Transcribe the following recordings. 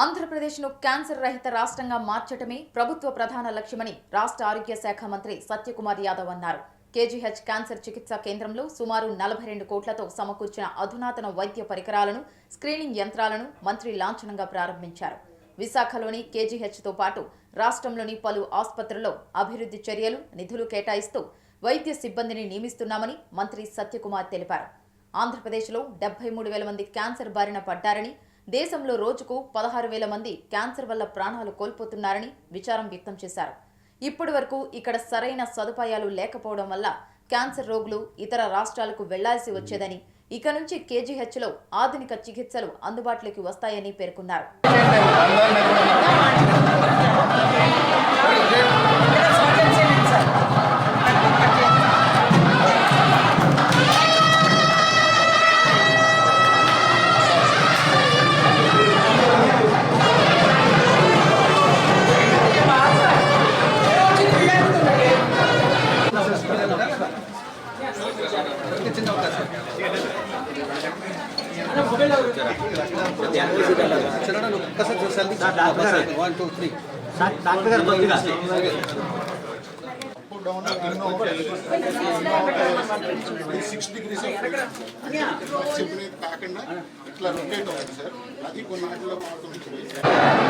ఆంధ్రప్రదేశ్ను క్యాన్సర్ రహిత రాష్ట్రంగా మార్చటమే ప్రభుత్వ ప్రధాన లక్ష్యమని రాష్ట్ర ఆరోగ్య శాఖ మంత్రి సత్యకుమార్ యాదవ్ అన్నారు. కేజీహెచ్ క్యాన్సర్ చికిత్సా కేంద్రంలో సుమారు నలభై రెండు కోట్లతో సమకూర్చిన అధునాతన వైద్య పరికరాలను స్క్రీనింగ్ యంత్రాలను మంత్రి లాంఛనంగా ప్రారంభించారు. విశాఖలోని కేజీహెచ్తో పాటు రాష్ట్రంలోని పలు ఆసుపత్రుల్లో అభివృద్ధి చర్యలు నిధులు కేటాయిస్తూ వైద్య సిబ్బందిని నియమిస్తున్నామని మంత్రి సత్యకుమార్ తెలిపారు. ఆంధ్రప్రదేశ్లో డెబ్బై మూడు వేల మంది క్యాన్సర్ బారిన పడ్డారని దేశంలో రోజుకు పదహారు వేల మంది క్యాన్సర్ వల్ల ప్రాణాలు కోల్పోతున్నారని విచారం వ్యక్తం చేశారు. ఇప్పటి వరకు ఇక్కడ సరైన సదుపాయాలు లేకపోవడం వల్ల క్యాన్సర్ రోగులు ఇతర రాష్ట్రాలకు వెళ్ళాల్సి వచ్చేదని ఇక నుంచి కేజీహెచ్లో ఆధునిక చికిత్సలు అందుబాటులోకి వస్తాయని పేర్కొన్నారు. कसं जल्दी one two three down and over. This 6 degrees of freedom. Simply pack and itla rotate over, sir. Adi kunnatlo paartum.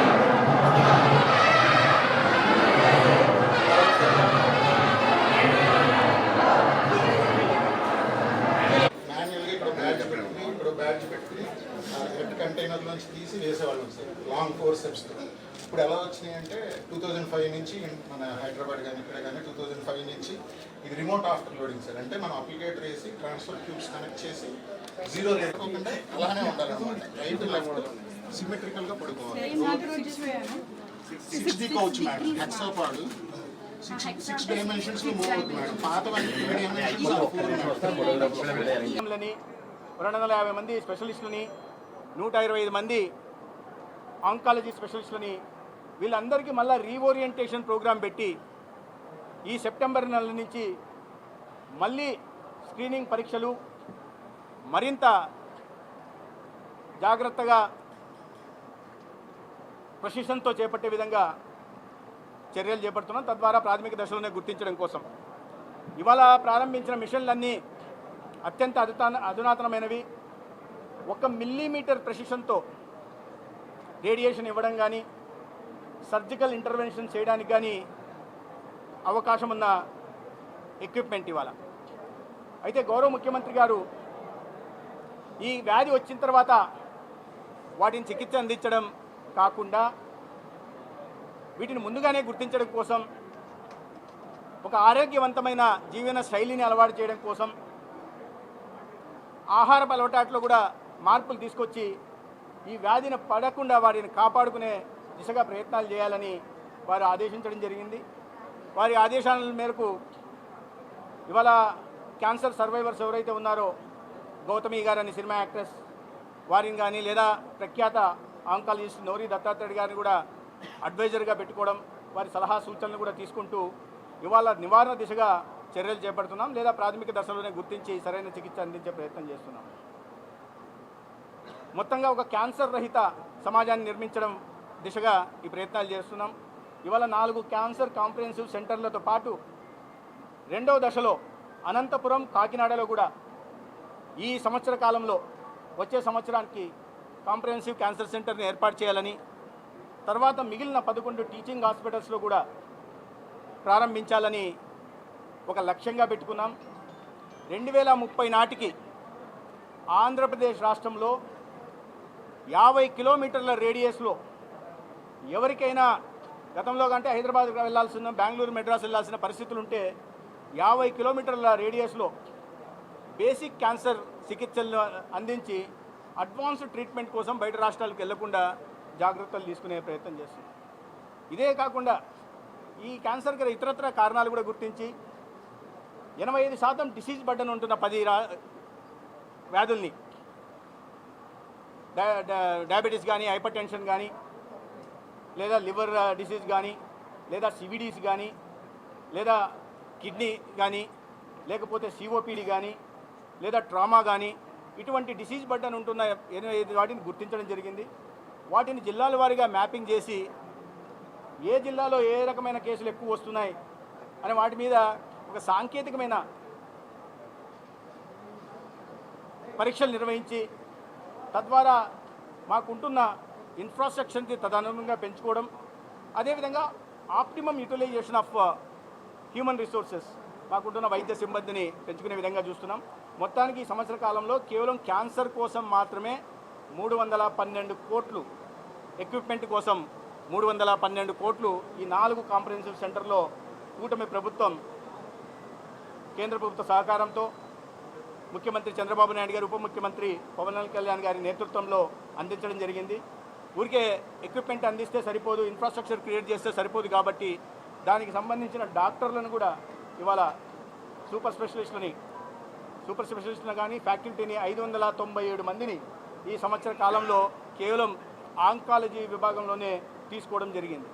పెట్టుకుని ఎట్ కంటైనర్ నుంచి తీసి వేసేవాళ్ళం సార్ లాంగ్ ఫోర్ స్టెప్స్ ఇప్పుడు ఎలా వచ్చినాయి అంటే టూ థౌజండ్ ఫైవ్ నుంచి మన హైదరాబాద్ కానీ ఇక్కడ కానీ టూ థౌజండ్ ఫైవ్ నుంచి ఇది రిమోట్ ఆఫ్టర్ లోడింగ్ సార్. అంటే మనం అప్లికేటర్ వేసి ట్రాన్స్ఫర్ ట్యూబ్స్ కనెక్ట్ చేసి జీరో లేకుండా అలానే ఉండాలన్నమాట. రైట్ లెఫ్ట్ సిమెట్రికల్గా పడుకోవాలి. Six D coach madam hexapod six six డైమెన్షన్స్లో move అవుతుంది మేడం పాతవన్నీ త్రీ డైమెన్షన్స్ రెండు వందల యాభై మంది స్పెషలిస్టులని నూట ఇరవై ఐదు మంది ఆంకాలజీ స్పెషలిస్టులని వీళ్ళందరికీ మళ్ళీ రీఓరియంటేషన్ ప్రోగ్రాం పెట్టి ఈ సెప్టెంబర్ నెల నుంచి మళ్ళీ స్క్రీనింగ్ పరీక్షలు మరింత జాగ్రత్తగా ప్రశిక్షణతో చేపట్టే విధంగా చర్యలు చేపడుతున్నాం. తద్వారా ప్రాథమిక దశలోనే గుర్తించడం కోసం. ఇవాళ ప్రారంభించిన మిషన్లన్నీ అత్యంత అధుతాన అధునాతనమైనవి. ఒక మిల్లీమీటర్ ప్రెసిషన్తో రేడియేషన్ ఇవ్వడం కానీ సర్జికల్ ఇంటర్వెన్షన్ చేయడానికి కానీ అవకాశం ఉన్న ఎక్విప్మెంట్ ఇవాళ. అయితే గౌరవ ముఖ్యమంత్రి గారు ఈ వ్యాధి వచ్చిన తర్వాత వాటిని చికిత్స అందించడం కాకుండా వీటిని ముందుగానే గుర్తించడం కోసం ఒక ఆరోగ్యవంతమైన జీవన శైలిని అలవాటు చేయడం కోసం ఆహారపు అలవాట్లో కూడా మార్పులు తీసుకొచ్చి ఈ వ్యాధిని పడకుండా వారిని కాపాడుకునే దిశగా ప్రయత్నాలు చేయాలని వారు ఆదేశించడం జరిగింది. వారి ఆదేశాల మేరకు ఇవాళ క్యాన్సర్ సర్వైవర్స్ ఎవరైతే ఉన్నారో గౌతమి గారని సినిమా యాక్ట్రెస్ వారిని కానీ లేదా ప్రఖ్యాత ఆంకాలజిస్ట్ నోరి దత్తాత్రేయుడు గారిని కూడా అడ్వైజర్గా పెట్టుకోవడం వారి సలహా సూచనలు కూడా తీసుకుంటూ ఇవాళ నివారణ దిశగా చర్యలు చేపడుతున్నాం లేదా ప్రాథమిక దశలోనే గుర్తించి సరైన చికిత్స అందించే ప్రయత్నం చేస్తున్నాం. మొత్తంగా ఒక క్యాన్సర్ రహిత సమాజాన్ని నిర్మించడం దిశగా ఈ ప్రయత్నాలు చేస్తున్నాం. ఇవాళ నాలుగు క్యాన్సర్ కాంప్రహెన్సివ్ సెంటర్లతో పాటు రెండవ దశలో అనంతపురం కాకినాడలో కూడా ఈ సంవత్సర కాలంలో వచ్చే సంవత్సరానికి కాంప్రహెన్సివ్ క్యాన్సర్ సెంటర్ని ఏర్పాటు చేయాలని తర్వాత మిగిలిన పదకొండు టీచింగ్ హాస్పిటల్స్లో కూడా ప్రారంభించాలని ఒక లక్ష్యంగా పెట్టుకున్నాం. రెండు వేల ముప్పై నాటికి ఆంధ్రప్రదేశ్ రాష్ట్రంలో యాభై కిలోమీటర్ల రేడియస్లో ఎవరికైనా గతంలో కంటే హైదరాబాద్ వెళ్ళాల్సిన బెంగళూరు మెడ్రాస్ వెళ్ళాల్సిన పరిస్థితులు ఉంటే యాభై కిలోమీటర్ల రేడియస్లో బేసిక్ క్యాన్సర్ చికిత్సలను అందించి అడ్వాన్స్డ్ ట్రీట్మెంట్ కోసం బయట రాష్ట్రాలకు వెళ్ళకుండా జాగ్రత్తలు తీసుకునే ప్రయత్నం చేస్తుంది ఇదే కాకుండా ఈ క్యాన్సర్ గల ఇతరత్ర కారణాలు కూడా గుర్తించి ఎనభై ఐదు శాతం డిసీజ్ బడ్డన్ ఉంటున్న పది రా వ్యాధుల్ని. డయాబెటీస్ కానీ హైపర్ టెన్షన్ కానీ లేదా లివర్ డిసీజ్ కానీ లేదా సివిడీస్ కానీ లేదా కిడ్నీ కానీ లేకపోతే సిఓపిడి కానీ లేదా ట్రామా కానీ ఇటువంటి డిసీజ్ బడ్డన్ ఉంటున్న ఎనభై ఐదు వాటిని గుర్తించడం జరిగింది. వాటిని జిల్లాల వారీగా మ్యాపింగ్ చేసి ఏ జిల్లాలో ఏ రకమైన కేసులు ఎక్కువ వస్తున్నాయి అనే వాటి మీద ఒక సాంకేతికమైన పరీక్షలు నిర్వహించి తద్వారా మాకుంటున్న ఇన్ఫ్రాస్ట్రక్చర్ని తదనుగుణంగా పెంచుకోవడం అదేవిధంగా optimum utilization of human resources మాకుంటున్న వైద్య సిబ్బందిని పెంచుకునే విధంగా చూస్తున్నాం. మొత్తానికి ఈ సంవత్సర కాలంలో కేవలం క్యాన్సర్ కోసం మాత్రమే మూడు వందల పన్నెండు కోట్లు ఎక్విప్మెంట్ కోసం మూడు వందల పన్నెండు కోట్లు ఈ నాలుగు కాంప్రహెన్సివ్ సెంటర్లో కూటమి ప్రభుత్వం కేంద్ర ప్రభుత్వ సహకారంతో ముఖ్యమంత్రి చంద్రబాబు నాయుడు గారు ఉప ముఖ్యమంత్రి పవన్ కళ్యాణ్ గారి నేతృత్వంలో అందించడం జరిగింది. ఊరికే ఎక్విప్మెంట్ అందిస్తే సరిపోదు ఇన్ఫ్రాస్ట్రక్చర్ క్రియేట్ చేస్తే సరిపోదు కాబట్టి దానికి సంబంధించిన డాక్టర్లను కూడా ఇవాళ సూపర్ స్పెషలిస్టులని సూపర్ స్పెషలిస్టులను కానీ ఫ్యాకల్టీని ఐదు వందల తొంభై ఏడు మందిని ఈ సంవత్సర కాలంలో కేవలం ఆంకాలజీ విభాగంలోనే తీసుకోవడం జరిగింది.